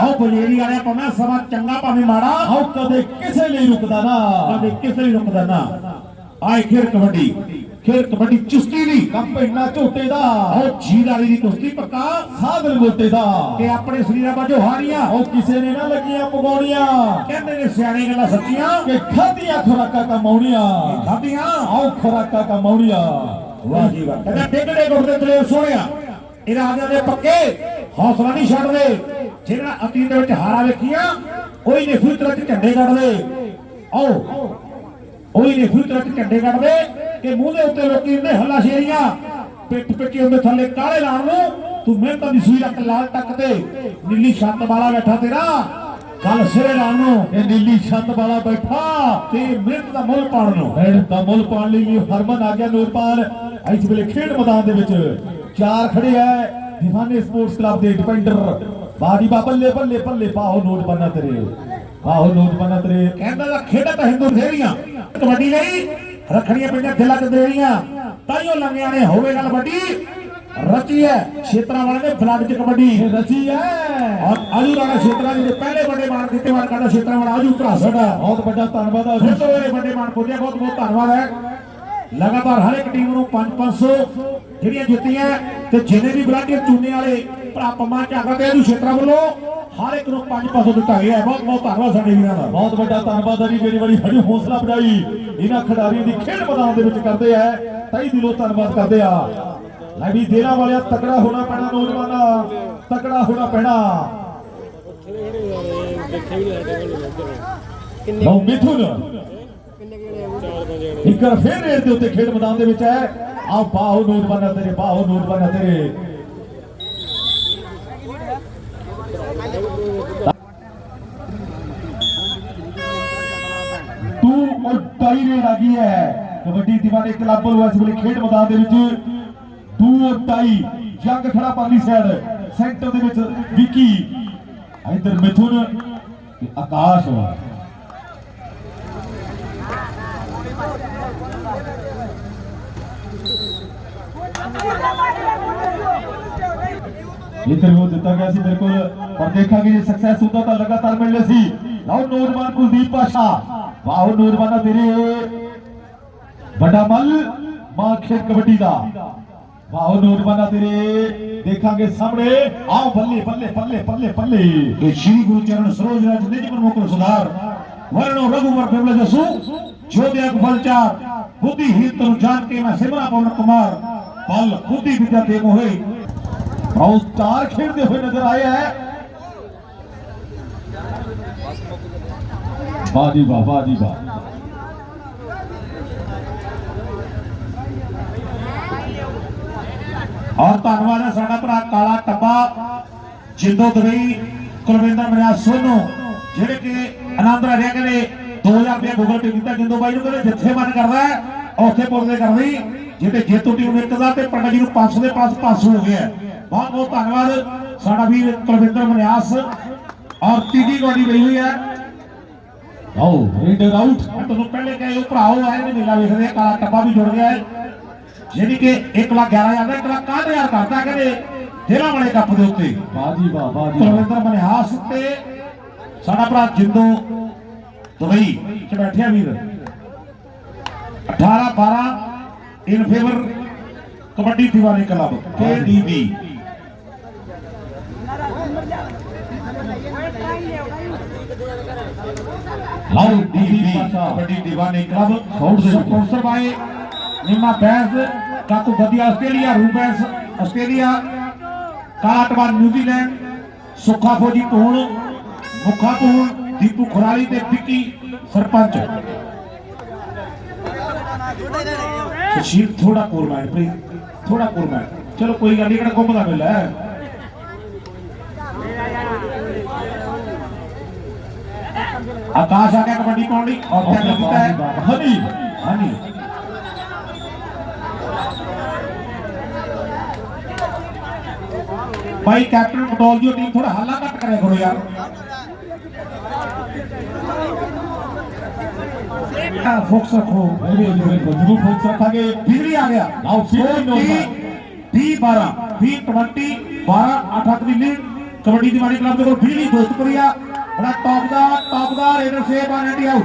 ਆਓ ਬਜੇਰੀ ਵਾਲਿਆ ਭਾਵੇਂ ਸਮਾਂ ਚੰਗਾ ਭਾਵੇਂ ਮਾੜਾ। ਆਓ ਕਦੇ ਕਿਸੇ ਲਈ ਰੁਕਦਾ ਨਾ। ਕਦੇ ਕਿਸੇ ਨਹੀਂ ਰੁਕਦਾ ਨਾ। ਆਏ ਖੇਡ ਕਬੱਡੀ। ਖੇਡ ਕਬੱਡੀ ਚੁਸਤੀ ਦੀ। ਕੰਮ ਇੰਨਾ ਝੋਟੇ ਦਾ। ਆਓ ਜੀਰ ਵਾਲੀ ਦੀ ਕੁਸ਼ਤੀ ਪੱਕਾ ਸਾਧਨ ਮੋਟੇ ਦਾ। ਕਿ ਆਪਣੇ ਸਰੀਰਾਂ ਬਾਝੋਂ ਹਾਰੀਆਂ। ਉਹ ਕਿਸੇ ਨੇ ਨਾ ਲੱਗੀਆਂ ਪਗਾਉਣੀਆਂ ਕਹਿੰਦੇ ਨੇ ਸਿਆਣੇ ਗੱਲਾਂ ਸੱਚੀਆਂ। ਕਿ ਖਾਧੀਆਂ ਖੁਰਾਕਾਂ ਕਮਾਉਣੀਆਂ। ਖਾਧੀਆਂ। ਆਓ ਖੁਰਾਕਾਂ ਕਮਾਉਣੀਆਂ। ਵਾਹ ਜੀ ਵਾਹ। ਕਹਿੰਦਾ ਡਿੱਗਦੇ ਗੁਰਦੇ ਤਲੇ ਸੋਹਣਿਆ। ਇਰਾਦਿਆਂ ਦੇ ਪੱਕੇ। ਹੌਸਲਾ ਨਹੀਂ ਛੱਡਦੇ। ਜਿਹੜਾ ਅਤੀਤ ਦੇ ਵਿੱਚ ਹਾਰਾ ਵੇਖੀਆਂ, ਕੋਈ ਨਹੀਂ ਫਿਤਰਤ ਚ ਝੰਡੇ ਕੱਢਦੇ। ਆਓ। ਕੋਈ ਨਹੀਂ ਫਿਤਰਤ ਚ ਝੰਡੇ ਕੱਢਦੇ ਕਿ ਮੂੰਹ ਦੇ ਉੱਤੇ ਲੋਕੀ ਹੁੰਦੇ ਹੱਲਾ ਸ਼ੇਰੀਆਂ, ਪਿੱਠ ਪਿੱਛੇ ਹੁੰਦੇ ਥੱਲੇ ਕਾਲੇ ਲਾਣ ਨੂੰ, ਤੂੰ ਮਿਹਨਤਾਂ ਦੀ ਸੂਈ ਰੱਖ ਲਾਲ ਟੱਕ ਤੇ, ਨੀਲੀ ਛੱਤ ਵਾਲਾ ਬੈਠਾ ਤੇਰਾ। ਗੱਲ ਸਿਰੇ ਲਾਣ ਨੂੰ ਇਹ ਨੀਲੀ ਛੱਤ ਵਾਲਾ ਬੈਠਾ, ਤੇ ਮਿਹਨਤ ਦਾ ਮੁੱਲ ਪਾਉਣ ਨੂੰ। ਮਿਹਨਤ ਦਾ ਮੁੱਲ ਪਾਉਣ ਲਈ ਹਰਮਨ ਆ ਗਿਆ ਨੂਰਪਾਲ। ਇਸ ਵੇਲੇ ਖੇਡ ਮੈਦਾਨ ਦੇ ਵਿੱਚ ਚਾਰ ਖੜੇ ਐ ਦਿਵਾਨੇ ਸਪੋਰਟਸ ਕਲੱਬ ਦੇ ਡਿਫੈਂਡਰ। ਬਾਦੀ ਬਾ ਬੱਲੇ ਬੱਲੇ ਬੱਲੇ ਪਾਓ ਨੋਟ ਬੰਨਾ ਤੇਰੇ। ਪਾਓ ਨੋਟ ਬੰਨਾ ਤੇਰੇ। ਕਹਿੰਦਾ ਦਾ ਖੇਡਾਂ ਤਾਂ ਹਿੰਦੂ ਫੇਰੀਆਂ ਕਬੱਡੀ ਲਈ ਰੱਖਣੀਆਂ ਪੈਂਦੀਆਂ ਦਿਲਾਂ 'ਚ ਦੇਣੀਆਂ ਤਾਈਓ ਲੰਗਿਆਂ ਨੇ ਹੋਵੇ ਗੱਲ ਵੱਡੀ। ਰਚੀ ਹੈ ਛੇਤਰਾਂ ਵਾਲੇ ਨੇ ਫਲੱਡ 'ਚ ਕਬੱਡੀ। ਰਚੀ ਐ ਔਰ ਆਜੂ ਰਾਣਾ ਛੇਤਰਾਂ ਦੇ ਪਹਿਲੇ ਵੱਡੇ ਮਾਨ ਦਿੱਤੇ ਮਾਨ ਕਰਦਾ ਛੇਤਰਾਂ ਵਾਲਾ ਆਜੂ ਭਰਾ ਸਾਡਾ ਬਹੁਤ ਵੱਡਾ ਧੰਨਵਾਦ ਆ ਤੋਂ ਇਹ ਵੱਡੇ ਮਾਨ ਪੁੱਜਿਆ ਬਹੁਤ ਬਹੁਤ ਧੰਨਵਾਦ ਹੈ। ਲਗਾਤਾਰ ਹਰ ਇੱਕ ਟੀਮ ਨੂੰ 5-500 ਜਿਹੜੀਆਂ ਜਿੱਤੀਆਂ ਤੇ ਜਿੰਨੇ ਵੀ ਵਲੰਟੀਅਰ ਚੁਣਨੇ ਵਾਲੇ ਭਰਾ ਪੰਮਾ ਝਾਗਾ ਤੇ ਆਜੂ ਛੇਤਰਾਂ ਵੱਲੋਂ ਹਰ ਇੱਕ ਨੂੰ 5-500 ਦਿੱਤਾ ਗਿਆ ਬਹੁਤ ਬਹੁਤ ਧੰਨਵਾਦ ਸਾਡੇ ਵੀਰਾਂ ਦਾ। ਬਹੁਤ ਵੱਡਾ ਧੰਨਵਾਦ ਆ ਜੀ। ਜਿਹੜੀ ਬੜੀ ਹਜੇ ਹੌਸਲਾ ਵਧਾਈ ਇਹਨਾਂ ਖਿਡਾਰੀਆਂ ਦੀ ਖੇਡ ਮੈਦਾਨ ਦੇ ਵਿੱਚ ਕਰਦੇ ਆ। ਤਈ ਦਿਲੋਂ ਧੰਨਵਾਦ ਕਰਦੇ ਆ। ਲੈ ਵੀ ਦੇਣਾ ਵਾਲਿਆ, ਤਕੜਾ ਹੋਣਾ ਪੈਣਾ ਨੌਜਵਾਨਾ। ਤਕੜਾ ਹੋਣਾ ਪੈਣਾ। ਲਓ, ਮਿਥੁਨ। ਇੱਕ ਵਾਰ ਫੇਰ ਰੇਡ ਦੇ ਉੱਤੇ ਖੇਡ ਮੈਦਾਨ ਦੇ ਵਿੱਚ ਹੈ। ਆ ਬਾਹੋ ਨੌਜਵਾਨਾ ਤੇਰੇ, ਬਾਹੋ ਨੌਜਵਾਨਾ ਤੇਰੇ ਤੂੰ ਉਹ ਰੇਡ ਆ ਗਈ ਹੈ। ਕਬੱਡੀ ਦੀਵਾਨੇ ਕਲੱਬ ਵੱਲੋਂ ਇਸ ਵੇਲੇ ਖੇਡ ਮੈਦਾਨ ਦੇ ਵਿੱਚ। ਤੂੰ ਟਾਈ ਜੰਗ ਖੜਾ ਪਰਲੀ ਸਾਈਡ ਸੈਂਟਰ ਦੇ ਵਿੱਚ ਵਿੱਕੀ, ਇਧਰ ਮਿਥੁਨ ਤੇ ਆਕਾਸ਼ ਇੰਟਰਵਿਊ ਦਿੱਤਾ ਗਿਆ ਸੀ ਬਿਲਕੁਲ, ਪਰ ਦੇਖਾਂਗੇ ਜੇ ਸਕਸੈਸ ਹੁੰਦਾ ਤਾਂ ਲਗਾਤਾਰ ਮਿਲਣੇ ਸੀ। ਲਓ ਨੌਜਵਾਨ ਕੁਲਦੀਪ ਪਾਸ਼ਾ। ਵਾਹ ਨੌਜਵਾਨਾ ਤੇਰੇ ਵੱਡਾ ਮੱਲ ਮਾਂ ਖੇਡ ਕਬੱਡੀ ਦਾ ਵਾਹ ਨੌਜਵਾਨਾ ਤੇਰੇ ਦੇਖਾਂਗੇ ਸਾਹਮਣੇ ਆਓ ਬੱਲੇ ਬੱਲੇ ਬੱਲੇ ਬੱਲੇ ਬੱਲੇ ਇਹ ਸ਼੍ਰੀ ਗੁਰੂ ਚਰਨ ਸਰੋਜ ਰਾਜ ਨਿਜ ਪ੍ਰਮੁਖ ਸੁਧਾਰ ਵਰਣੋ ਰਘੁਵਰ ਬਿਮਲ ਜਸੂ ਜੋਧਿਆ ਫਲਚਾਰ ਬੁੱਧੀ ਹੀ ਤਨ ਜਾਣ ਕੇ ਮੈਂ ਸਿਮਰਾ ਪਵਨ ਕੁਮਾਰ ਬਲ ਬੁੱਧੀ ਵਿਦਿਆ ਤੇ ਮੋਹੇ ਆਓ ਸਟਾਰ ਖੇਡਦੇ ਹੋਏ ਨਜ਼ਰ ਆਏ ਹੈ ਵਾਹ ਜੀ ਵਾਹ ਵਾਹ ਜੀ ਵਾਹ ਔਰ ਧੰਨਵਾਦ ਹੈ ਸਾਡਾ ਭਰਾ ਕਾਲਾ ਟੱਬਾ ਜਿੰਦੋ ਦਵਈ ਕੁਲਵਿੰਦਰ ਮਰਿਆ ਸੋਨੋ, ਜਿਹੜੇ ਕਿ ਆਨੰਦ ਰਿਹਾ ਕਹਿੰਦੇ 2000 ਰੁਪਏ ਗੂਗਲ ਪੇ ਕੀਤਾ ਜਿੰਦੋ ਬਾਈ ਨੂੰ ਕਹਿੰਦੇ ਜਿੱਥੇ ਮਨ ਕਰਦਾ ਉੱਥੇ ਪੁੱਜਦੇ ਕਰਦੀ ਜਿਹਦੇ ਜੇਤੂ ਟੀਮ ਇੱਕ ਦਾ ਤੇ ਪੰਡਾ ਜੀ ਨੂੰ 500 ਦੇ ਪਾਸ ਪਾਸ ਹੋ ਗਿਆ ਬਹੁਤ ਬਹੁਤ ਧੰਨਵਾਦ ਸਾਡਾ ਵੀਰ ਕੁਲਵਿੰਦਰ ਮਰਿਆਸ। ਔਰ ਤੀਜੀ ਗੋਡੀ ਲਈ ਹੋਈ ਹੈ ਆਓ ਰੇਡਰ ਆਊਟ ਮੈਂ ਤੁਹਾਨੂੰ ਪਹਿਲੇ ਕਹੇ ਉਹ ਭਰਾਓ ਆਏ ਨੇ ਮੇਲਾ ਵੇਖਦੇ ਆ, ਕਾਲਾ ਟੱਬਾ ਵੀ ਜੁੜ ਗਿਆ ਹੈ। ਜਿਹੜੀ ਕਿ 1 ਲੱਖ 11000 ਦਾ 1 ਲੱਖ 61000 ਕਰਦਾ ਕਹਿੰਦੇ ਡੇਰਾ ਵਾਲੇ ਕੱਪ ਦੇ ਉੱਤੇ। ਵਾਹ ਜੀ ਵਾਹ ਵਾਹ ਜੀ ਵਾਹ। ਕੁਲਵਿੰਦਰ ਮਨਿਹਾਸ ਤੇ ਸਾਡਾ ਭਰਾ ਜਿੰਦੂ ਦੁਬਈ ਚ ਬੈਠਿਆ ਵੀਰ। 18 12 in favour kabaddi Diwani club KDB DB Pasha kabaddi Diwani club sound ਦੇ। ਸਪਾਂਸਰ ਬਾਈ ਨਿਮਾ ਬੈਂਸ ਕਾਕੂ ਵਧੀਆ ਆਸਟ੍ਰੇਲੀਆ ਰੂਬੈਂਸ ਆਸਟ੍ਰੇਲੀਆ ਕਾਲਾਟਵਾ ਨਿਊਜ਼ੀਲੈਂਡ ਸੁੱਖਾ ਫੌਜੀ ਧੂਣ ਮੁੱਖਾ ਧੂਣ ਦੀਪੂ ਖੁਰਾਲੀ ਤੇ ਵਿੱਕੀ ਸਰਪੰਚ। ਸ਼ੀਰ ਥੋੜਾ ਕੋਰਮੈਂਟ ਪਲੀਜ਼ ਥੋੜਾ ਕੋਰਮੈਂਟ ਚਲੋ ਕੋਈ ਗੱਲ ਨਹੀਂ ਕਿਹੜਾ ਕੁੰਭ ਦਾ ਮੇਲਾ ਹੈ ਆਕਾਸ਼ ਆ ਗਿਆ ਕਬੱਡੀ ਪਾਉਣ ਲਈ ਔਰ ਵਾਹ ਟੈਕਲ ਜੀ ਕੀਤਾ ਹੈ ਵਾਹ ਹਨੀ ਹਾਂਜੀ ਭਾਈ ਕੈਪਟਨ ਪਟੋਲ ਦੀ ਟੀਮ ਥੋੜਾ ਹੱਲਾ ਘੱਟ ਕਰਿਆ ਕਰੋ ਯਾਰ ਆ ਫੋਕਸ ਰੱਖੋ ਬਿਲਕੁਲ ਬਿਲਕੁਲ ਜ਼ਰੂਰ ਫੋਕਸ ਰੱਖਾਂਗੇ ਬਿਜਲੀ ਆ ਗਿਆ ਲਓ, ਬਿਜਲੀ ਨੌਜਵਾਨ। 20 12 20 20 20 12 8 8 ਦੀ ਲੀਡ ਕਬੱਡੀ ਦੀਵਾਨੀ ਕਲੱਬ ਦੇ ਕੋਲ ਬਿਜਲੀ ਦੋਸਤਪੁਰੀ ਆ ਬੜਾ ਟੌਪ ਦਾ ਟੌਪ ਦਾ ਰੇਡਰ ਸੇਵ ਆ। ਨੈਟੀ ਆਊਟ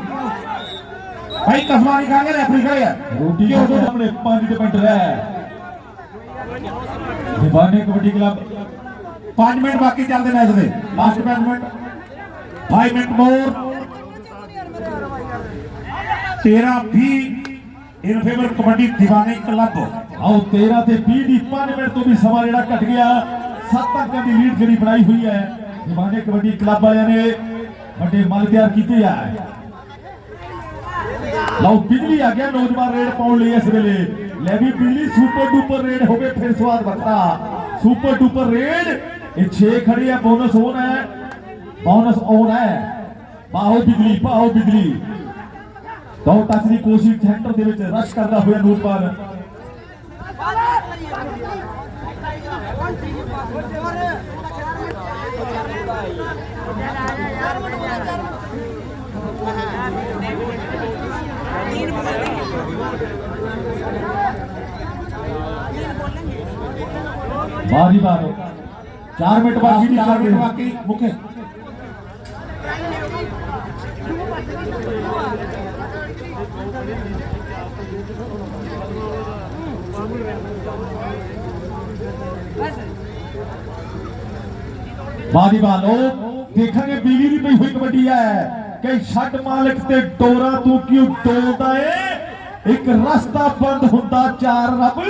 ਭਾਈ ਕਸਮਾ ਨਹੀਂ ਖਾਂਗੇ ਰੈਫਰੀ ਖੜੇ ਆ ਰੋਟੀ ਦੇ ਸਾਹਮਣੇ 5 ਡਿਪੈਂਡ ਰਹਿ। ਦੀਵਾਨੇ ਕਬੱਡੀ ਕਲੱਬ। 5 ਮਿੰਟ ਬਾਕੀ ਚੱਲਦੇ ਮੈਚ ਦੇ। Last 5 minute 5 minute more 13 20 in favour kabaddi Diwane club. ਆਓ 13 ਤੇ 20 ਦੀ 5 ਮਿੰਟ ਤੋਂ ਵੀ ਸਮਾਂ ਜਿਹੜਾ ਘਟ ਗਿਆ। 7 ਅੰਕਾਂ ਦੀ ਲੀਡ ਜਿਹੜੀ ਬਣਾਈ ਹੋਈ ਹੈ। ਦੀਵਾਨੇ ਕਬੱਡੀ ਕਲੱਬ ਵਾਲਿਆਂ ਨੇ ਵੱਡੇ ਮੱਲ ਤਿਆਰ ਕੀਤੇ ਆ। ਲਓ, ਬਿਜਲੀ ਆ ਗਿਆ, ਨੌਜਵਾਨ ਰੇਡ ਪਾਉਣ ਲਈ ਇਸ ਵੇਲੇ। ਲੈ ਵੀ ਬਿਜਲੀ ਸੁਪਰ ਡੂਪਰ ਰੇਡ ਹੋਵੇ, ਫਿਰ ਸਵਾਦ ਵੱਖਰਾ। ਸੁਪਰ ਡੂਪਰ ਰੇਡ, ਇਹ 6 ਖੜੀ ਆ ਬੋਨਸ ਹੋਣ ਹੈ। ਬੋਨਸ ਆਉਣ ਹੈ। ਬਾਹੋ ਬਿਜਲੀ ਬਾਹੋ ਬਿਜਲੀ। ਦੋ ਟੱਚ ਦੀ ਕੋਸ਼ਿਸ਼ ਸੈਂਟਰ ਦੇ ਵਿੱਚ ਰਸ਼ ਕਰਦਾ ਹੋਇਆ ਨੂਰਪਾਲ ਬਾਰੀ ਬਾਰ 4 ਮਿੰਟ ਬਾਕੀ ਦੀ 4 ਮਿੰਟ ਬਾਕੀ ਮੁੱਕੇ ਬਾਦੀ ਬਾਲੋ ਦੇਖਾਂਗੇ ਬਿਜਲੀ ਦੀ ਪਈ ਹੋਈ ਕਬੱਡੀ ਹੈ ਕਿ ਛੱਡ ਮਾਲਕ ਤੇ ਡੋਰਾ ਤੂੰ ਕਿਉਂ ਡੋਲਦਾ ਏ? ਇੱਕ ਰਸਤਾ ਬੰਦ ਹੁੰਦਾ, ਚਾਰ ਰੱਬ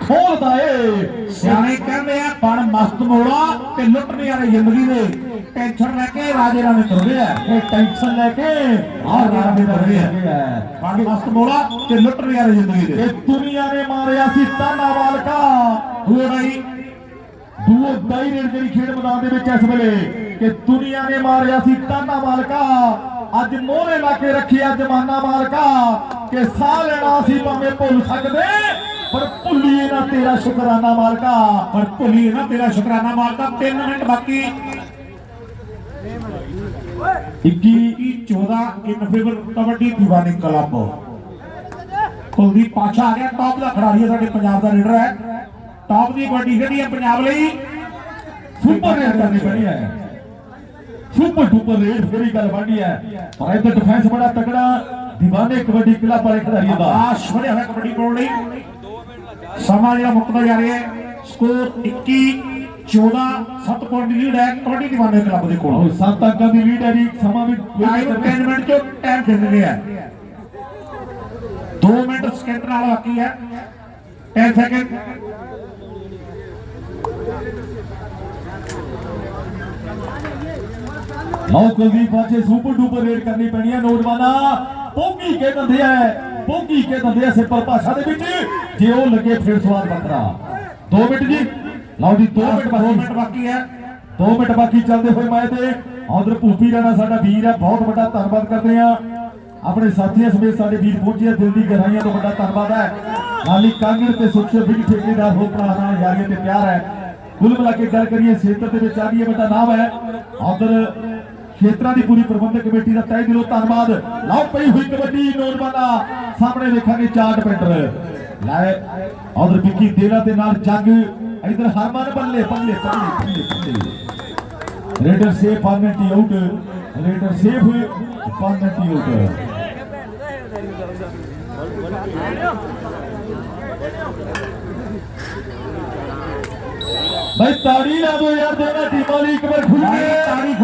ਖੋਲਦਾ ਏ। ਸਿਆਣੇ ਕਹਿੰਦੇ ਆ, ਬਣ ਮਸਤ ਮੋੜਾ ਤੇ ਲੁੱਟ ਨਹੀਂ ਆ ਜ਼ਿੰਦਗੀ ਦੇ। ਟੈਨਸ਼ਨ ਲੈ ਕੇ ਰਾਜੇ ਰਾਣੇ ਤੁਰਦੇ ਆ ਇਹ ਟੈਨਸ਼ਨ ਲੈ ਕੇ ਆਹ ਰਾਹ ਦੇ ਤੁਰਦੇ ਬਣ ਮਸਤ ਮੋੜਾ ਤੇ ਲੁੱਟ ਨਹੀਂ ਆ ਜ਼ਿੰਦਗੀ ਦੇ। ਇਹ ਦੁਨੀਆ ਨੇ ਮਾਰਿਆ ਸੀ ਤਾਨਾ ਮਾਲਕਾ। ਹੋੜਾਈ ਦੂਓ ਦਾਈ ਰੇਡ ਜਿਹੜੀ ਖੇਡ ਮੈਦਾਨ ਦੇ ਵਿੱਚ ਇਸ ਵੇਲੇ ਕਿ ਦੁਨੀਆ ਨੇ ਮਾਰਿਆ ਸੀ ਤਾਨਾ ਮਾਲਕਾ। ਅੱਜ ਮੋਹਰੇ ਲਾ ਕੇ ਰੱਖਿਆ ਜਮਾਨਾ ਮਾਲਕਾ ਕਿ ਸਾਹ ਲੈਣਾ ਸੀ ਭਾਵੇਂ ਭੁੱਲ ਸਕਦੇ, ਪਰ ਭੁੱਲੀਏ ਨਾ ਤੇਰਾ ਸ਼ੁਕਰਾਨਾ ਮਾਲਕਾ। ਪਰ ਭੁੱਲੀ ਨਾ ਤੇਰਾ ਸ਼ੁਕਰਾਨਾ ਮਾਲਕਾ। 3 ਮਿੰਟ ਬਾਕੀ। 21 ਕੀ 14 in favour kabaddi Diwani club. Kuldeep Pasha ਆ ਗਿਆ ਟੌਪ ਦਾ ਖਿਡਾਰੀ ਹੈ ਸਾਡੇ ਪੰਜਾਬ ਦਾ ਲੀਡਰ ਹੈ। ਟੌਪ ਦੀ ਕਬੱਡੀ ਖੇਡੀ ਹੈ ਪੰਜਾਬ ਲਈ। ਸੁਪਰ ਰੇਡ ਕਰਨੀ ਪੈਣੀ ਹੈ। ਸੁਪਰ ਡੂਪਰ ਰੇਡ ਫੇਰੀ ਗੱਲ ਬਣਨੀ ਹੈ। ਪਰ ਇੱਧਰ ਡਿਫੈਂਸ ਬੜਾ ਤਕੜਾ ਦੀਵਾਨੇ ਕਬੱਡੀ ਕਲੱਬ ਵਾਲੇ ਖਿਡਾਰੀਆਂ ਦਾ। ਆਸ਼ ਵਧਿਆ ਹੋਇਆ ਕਬੱਡੀ ਪਾਉਣ ਲਈ। ਸਮਾਂ ਜਿਹੜਾ ਮੁੱਕਦਾ ਜਾ ਰਿਹਾ ਹੈ। ਸਕੋਰ 21 14 7 ਪੁਆਇੰਟ ਲੀਡ ਹੈ ਕਬੱਡੀ ਦੀਵਾਨੇ ਕਲੱਬ ਦੇ ਕੋਲ। ਸੱਤ ਅੰਕਾਂ ਦੀ ਲੀਡ ਹੈ ਜੀ ਸਮਾਂ ਵੀ ਟਾਈਮ 10 ਮਿੰਟ ਚੋਂ ਟਾਈਮ ਖੇਡ ਰਿਹਾ ਹੈ। 2 ਮਿੰਟ ਸਕਿੰਟ ਨਾਲ ਬਾਕੀ ਹੈ। 10 ਸੈਕਿੰਡ ਲਓ Kuldeep Baje super duper raid ਕਰਨੀ ਪੈਣੀ ਹੈ। ਨੌਜਵਾਨਾ ਪੋਗੀ ਕੇ ਦੰਦੇ ਐ ਪੋਗੀ ਕੇ ਦੰਦੇ ਐ ਸਿੰਪਲ ਭਾਸ਼ਾ ਦੇ ਵਿੱਚ। ਜੇ ਉਹ ਲੱਗੇ ਫਿਰ ਸਵਾਦ ਬੱਕਰਾ 2 ਮਿੰਟ ਜੀ। ਲਓ ਜੀ 2 ਮਿੰਟ 2 ਬਾਕੀ। ਮਿੰਟ ਬਾਕੀ ਹੈ। 2 ਮਿੰਟ ਬਾਕੀ ਚੱਲਦੇ ਹੋਏ ਮੈਂ ਤੇ। ਉਧਰ ਭੂਪੀ ਰਾਣਾ ਸਾਡਾ ਵੀਰ ਹੈ ਬਹੁਤ ਵੱਡਾ ਧੰਨਵਾਦ ਕਰਦੇ ਆ ਆਪਣੇ ਸਾਥੀਆਂ ਸਮੇਤ ਸਾਡੇ ਵੀਰ ਪਹੁੰਚੇ ਦਿਲ ਦੀ ਗਹਿਰਾਈਆਂ ਤੋਂ ਵੱਡਾ ਧੰਨਵਾਦ ਹੈ। ਨਾਲੀ ਕਾਂਗੜ ਤੇ ਸੁਖਸ਼ੇ ਬਿਗ ਠੇਕੇਦਾਰ ਹੋ ਭਰਾ ਨਾਲ ਯਾਰੀਆਂ ਤੇ ਪਿਆਰ ਹੈ। ਕੁੱਲ ਮਿਲਾ ਕੇ ਗੱਲ ਕਰੀਏ ਖੇਤਰ ਦੇ ਵਿੱਚ ਆ ਗਈ ਵੱਡਾ ਨਾਮ ਹੈ। ਉਧਰ ਖੇਤਰਾਂ ਦੀ ਪੂਰੀ ਪ੍ਰਬੰਧਕ ਕਮੇਟੀ ਦਾ ਤਹਿ ਦਿਲੋਂ ਧੰਨਵਾਦ। ਲਓ ਪਈ ਹੋਈ ਕਬੱਡੀ ਨੌਜਵਾਨਾ ਸਾਹਮਣੇ ਵੇਖਾਂਗੇ ਚਾਰ ਡਿਫੈਂਡਰ ਲੈ ਉਧਰ ਵਿੱਕੀ ਦੇਰਾ ਦੇ ਨਾਲ ਜੰਗ ਇਧਰ ਹਰਮਨ ਬੱਲੇ ਬੱਲੇ ਬੱਲੇ ਬੱਲੇ ਬੱਲੇ ਰੇਡਰ ਸੇਫ ਫਾਰਮੈਂਟੀ ਆਊਟ ਰੇਡਰ ਸੇਫ ਫਾਰਮੈਂਟੀ ਆਊਟ ਭਾਈ ਤਾੜੀ ਲਾ ਦੋ ਯਾਰ ਦੋਨਾਂ ਟੀਮਾਂ ਲਈ ਇੱਕ ਵਾਰ ਖੁੱਲ ਕੇ ਤਾੜੀ